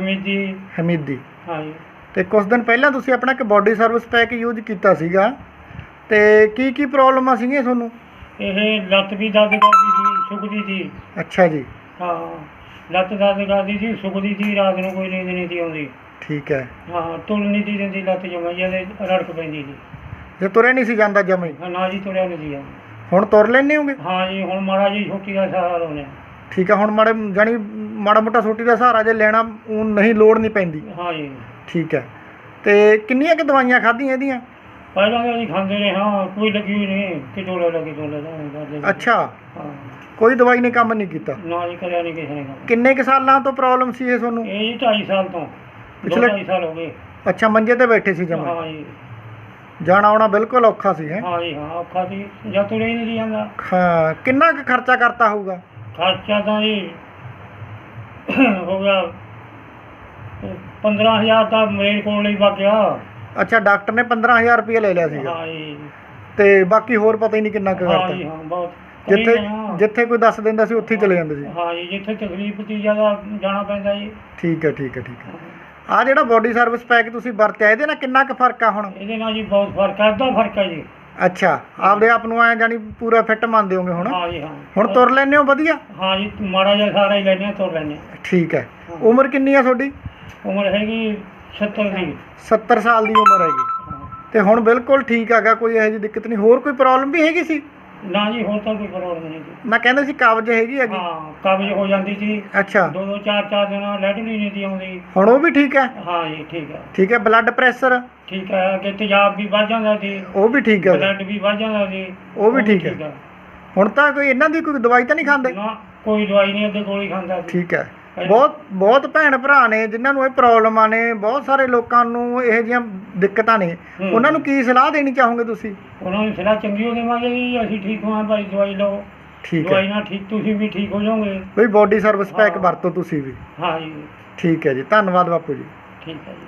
ਹਮੀਦੀ। ਹਮੀਦੀ। ਹਾਂ ਜੀ ਤੇ ਕੁਝ ਦਿਨ ਪਹਿਲਾਂ ਤੁਸੀਂ ਆਪਣਾ ਇੱਕ ਬਾਡੀ ਸਰਵਿਸ ਪੈਕ ਯੂਜ਼ ਕੀਤਾ ਸੀਗਾ। ਤੇ ਕੀ ਕੀ ਪ੍ਰੋਬਲਮਾਂ ਸੀਗੀਆਂ ਤੁਹਾਨੂੰ? ਇਹ ਲੱਤ ਵੀ ਦਰਦ ਕਰਦੀ ਸੀ ਸੁੱਕਦੀ ਸੀ। ਅੱਛਾ ਜੀ। ਹਾਂ ਲੱਤ ਦਰਦ ਕਰਦੀ ਸੀ ਸੁੱਕਦੀ ਸੀ ਰਾਤ ਨੂੰ ਕੋਈ ਨੀਂਦ ਨਹੀਂ ਸੀ ਆਉਂਦੀ। ਠੀਕ ਹੈ। ਹਾਂ ਤੁਰ ਨਹੀਂ ਸੀ ਦਿੰਦੀ ਲੱਤ ਜਮਾਈ ਜਾਂਦੇ ਰੜਕ ਪੈਂਦੀ ਸੀ। ਜੇ ਤੁਰਿਆ ਨਹੀਂ ਸੀ ਜਾਂਦਾ ਜਮੇ ਹਾਂ, ਨਾ ਜੀ ਤੁਰਿਆ ਨਹੀਂ ਸੀ। ਹੁਣ ਤੁਰ ਲੈਂਦੇ ਹੋਗੇ? ਹਾਂ ਜੀ ਹੁਣ ਮਾੜਾ ਜੀ ਛੋਟੀ ਦਾ ਸਹਾਰਾ ਲਾਉਣੇ ਠੀਕ ਹੈ ਹੁਣ ਮਾੜੇ ਜਾਣੀ ਮਾੜਾ ਮੋਟਾ ਛੋਟੀ ਦਾ ਸਹਾਰਾ ਜੇ ਲੈਣਾ ਉਹ ਨਹੀਂ ਲੋੜ ਨਹੀਂ ਪੈਂਦੀ। ਹਾਂ ਜੀ। ਠੀਕ ਹੈ। ਤੇ ਕਿੰਨੀਆਂ ਕਿ ਦਵਾਈਆਂ ਖਾਧੀਆਂ ਇਹਦੀਆਂ? ਪਹਿਲਾਂ ਤਾਂ ਅਸੀਂ ਖਾਂਦੇ ਰਹੇ ਹਾਂ ਕੋਈ ਲੱਗੀ ਹੋਈ ਨਹੀਂ ਕਿ ਡੋਲੇ ਲੱਗੇ ਡੋਲੇ ਦਾ ਅੱਛਾ। ਹਾਂ। ਕੋਈ ਦਵਾਈ ਨੇ ਕੰਮ ਨਹੀਂ ਕੀਤਾ? ਨਾ ਜੀ ਕਰਿਆ ਨਹੀਂ ਕਿਸੇ ਨੇ ਕੰਮ। ਕਿੰਨੇ ਕੁ ਸਾਲਾਂ ਤੋਂ ਪ੍ਰੋਬਲਮ ਸੀ ਇਹ ਤੁਹਾਨੂੰ? ਇਹ ਜੀ 2.5 ਸਾਲ ਤੋਂ। ਪਿਛਲੇ- 2.5 ਸਾਲ ਹੋ ਗਏ। ਅੱਛਾ ਮੰਜੇ ਤੇ ਬੈਠੇ ਸੀ ਜਮਾ। ਹਾਂ ਜੀ। ਜਾਣਾ ਆਉਣਾ ਬਿਲਕੁਲ ਔਖਾ ਸੀ ਹੈ? ਹਾਂ ਜੀ ਹਾਂ ਔਖਾ ਸੀ। ਜਾਂ ਤੁਰਿਆ ਹੀ ਨਹੀਂ ਜਾਂਦਾ। ਹਾਂ ਕਿੰਨਾ ਕੁ ਖਰਚਾ ਕਰਤਾ ਹੋਊਗਾ? ਖਰਚਾ ਤਾਂ ਜੀ ਹੋ ਗਿਆ। 15000 ਤਾਂ ਮੇਰੇ ਕੋਲ ਹੀ ਬਚਿਆ ਅੱਛਾ ਡਾਕਟਰ ਨੇ 15000 ਰੁਪਏ ਲੈ ਲਿਆ ਸੀਗਾ। ਹਾਂ ਜੀ। ਤੇ ਬਾਕੀ ਹੋਰ ਪਤਾ ਹੀ ਨਹੀਂ ਕਿੰਨਾ ਕੁ ਹਾਂ ਜੀ ਕਰਤਾ ਹਾਂ ਬਹੁਤ ਕਰੀ ਜਿੱਥੇ ਹਾਂ। ਜਿੱਥੇ ਕੋਈ ਦੱਸ ਦਿੰਦਾ ਸੀ ਉੱਥੇ ਹੀ ਚਲੇ ਜਾਂਦੇ ਸੀ। ਹਾਂ ਜੀ ਜਿੱਥੇ ਤਕਲੀਫ ਤੀ ਜ਼ਿਆਦਾ ਜਾਣਾ ਪੈਂਦਾ ਜੀ। ਠੀਕ ਹੈ ਠੀਕ ਹੈ ਠੀਕ ਹੈ। ਆ ਜਿਹੜਾ ਬਾਡੀ ਸਰਵਿਸ ਪੈਕ ਤੁਸੀਂ ਵਰਤਿਆ ਇਹਦੇ ਨਾਲ ਕਿੰਨਾ ਕੁ ਫ਼ਰਕ ਆ ਹੁਣ? ਇਹਦੇ ਨਾਲ ਜੀ ਬਹੁਤ ਫ਼ਰਕ ਹੈ ਅੱਧਾ ਫ਼ਰਕ ਹੈ ਜੀ। ਅੱਛਾ ਆਪਦੇ ਆਪ ਨੂੰ ਐ ਜਾਨੀ ਪੂਰਾ ਫਿੱਟ ਮੰਨਦੇ ਹੋਗੇ ਹੁਣ? ਹਾਂ ਜੀ ਹਾਂ। ਹੁਣ ਤੁਰ ਲੈਂਦੇ ਹੋ ਵਧੀਆ? ਹਾਂ ਜੀ ਮਾੜਾ ਜਿਹਾ ਸਾਰਾ ਹੀ ਲੈਣੇ ਤੁਰ ਲੈਣੇ ਠੀਕ ਹੈ। ਉਮਰ ਕਿੰਨੀ ਆ ਤੁਹਾਡੀ? ਉਮਰ ਹੈਗੀ 70 ਦੀ। 70 ਸਾਲ ਦੀ ਉਮਰ ਹੈਗੀ। ਤੇ ਹੁਣ ਬਿਲਕੁਲ ਠੀਕ ਹੈਗਾ ਕੋਈ ਇਹੋ ਜਿਹੀ ਦਿੱਕਤ ਨਹੀਂ। ਹੋਰ ਕੋਈ ਪ੍ਰੋਬਲਮ ਵੀ ਹੈਗੀ ਸੀ? ਨਾ ਜੀ ਹੋਰ ਤਾਂ ਕੋਈ ਪ੍ਰੋਬਲਮ ਨਹੀਂ ਜੀ। ਮੈਂ ਕਹਿੰਦਾ ਸੀ ਕਬਜ਼ ਹੈਗੀ ਹੈਗੀ। ਹਾਂ ਕਬਜ਼ ਹੋ ਜਾਂਦੀ ਸੀ ਅੱਛਾ। ਦੋ ਦੋ ਚਾਰ ਚਾਰ ਦਿਨ ਲੈਟ ਨਹੀਂ ਸੀ ਆਉਂਦੀ। ਹੁਣ ਉਹ ਵੀ ਠੀਕ ਹੈ? ਹਾਂ ਜੀ ਠੀਕ ਹੈ। ਠੀਕ ਹੈ ਬਲੱਡ ਪ੍ਰੈਸ਼ਰ ਠੀਕ ਹੈ ਕਿ ਤੇਜ਼ਾਬ ਵੀ ਵੱਧ ਜਾਂਦਾ ਸੀ ਉਹ ਵੀ ਠੀਕ ਹੈ। ਬਲੱਡ ਵੀ ਵੱਧ ਜਾਂਦਾ ਸੀ ਉਹ ਵੀ ਠੀਕ ਹੈ। ਹੁਣ ਤਾਂ ਕੋਈ ਇਹਨਾਂ ਦੀ ਕੋਈ ਦਵਾਈ ਤਾਂ ਨਹੀਂ ਖਾਂਦੇ? ਨਾ ਕੋਈ ਦਵਾਈ ਨਹੀਂ ਅੱਗੇ ਗੋਲੀ ਖਾਂਦਾ ਸੀ ਠੀਕ ਹੈ। ਬਹੁਤ ਬਹੁਤ ਭੈਣ ਭਰਾ ਨੇ ਜਿਨ੍ਹਾਂ ਨੂੰ ਇਹ ਪ੍ਰੋਬਲਮਾਂ ਨੇ ਬਹੁਤ ਸਾਰੇ ਲੋਕਾਂ ਨੂੰ ਇਹੋ ਜਿਹੀਆਂ ਦਿੱਕਤਾਂ ਨੇ। ਹੂੰ। ਉਹਨਾਂ ਨੂੰ ਕੀ ਸਲਾਹ ਦੇਣੀ ਚਾਹੋਗੇ ਤੁਸੀਂ? ਉਹਨਾਂ ਨੂੰ ਸਲਾਹ ਚੰਗੀ ਹੋ ਦੇਵਾਂਗੇ ਜੀ ਅਸੀਂ ਠੀਕ ਹਾਂ ਭਾਈ ਦਵਾਈ ਲਓ। ਠੀਕ ਦਵਾਈ ਹੈ ਨਾਲ ਠੀਕ ਤੁਸੀਂ ਵੀ ਠੀਕ ਹੋ ਜਾਓਗੇ। ਕੋਈ ਬਾਡੀ ਸਰਵਿਸ ਪੈਕ ਹਾਂ। ਵਰਤੋ ਤੁਸੀਂ ਵੀ। ਹਾਂ ਜੀ। ਠੀਕ ਹੈ ਜੀ ਧੰਨਵਾਦ ਬਾਪੂ ਜੀ। ਠੀਕ ਹੈ ਜੀ।